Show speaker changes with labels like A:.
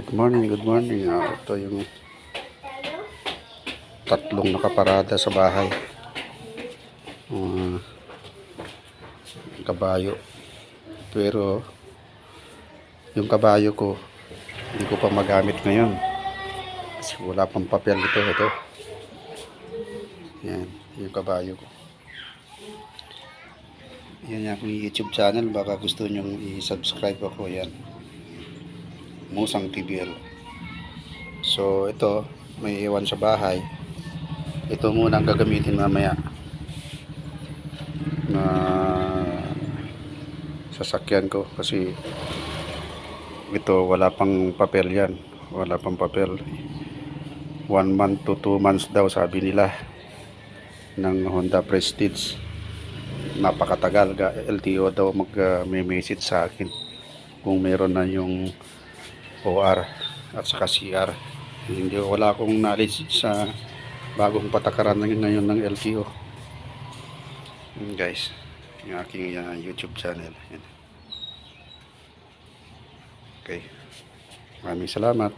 A: Good morning, good morning. Ah, ito yung tatlong nakaparada sa bahay. Ah, kabayo. Pero yung kabayo ko, hindi ko pa magamit ngayon. Kasi wala pang papel ito. Ito. Yan, yung kabayo ko. Yan yung aking YouTube channel. Baka gusto nyong i-subscribe ako. Yan. Musang TBL. So, ito, may iwan sa bahay. Ito muna ang gagamitin mamaya. Na sasakyan ko kasi ito wala pang papel yan. Wala pang papel. One month to two months daw sabi nila ng Honda Prestige. Napakatagal. Ga- LTO daw mag-message sa akin kung meron na yung OR at saka CR. Hindi wala akong knowledge sa bagong patakaran ng ngayon ng LTO. Yun guys, yung aking uh, YouTube channel. Yan. Okay. Maraming salamat.